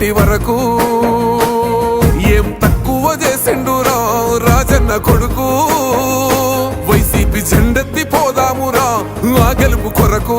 ఇంటి వరకు ఏం తక్కువ చేసిండురా రాజన్న కొడుకు? వైసీపీ జెండెత్తి పోదామురా ఆ గెలుపు కొరకు.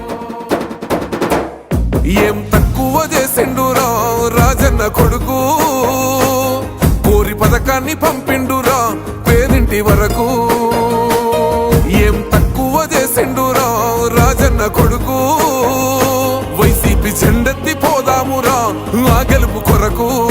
ఏం తక్కువ చేసిండురా రాజన్న కొడుకు? కోరి పథకాన్ని పంపిండురా పేరింటి వరకు. ఏం తక్కువ చేసిండురా రాజన్న కొడుకు? వైసీపీ జెండెత్తి పోదామురా ఆ గెలుపు కొరకు.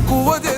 cu, odeio.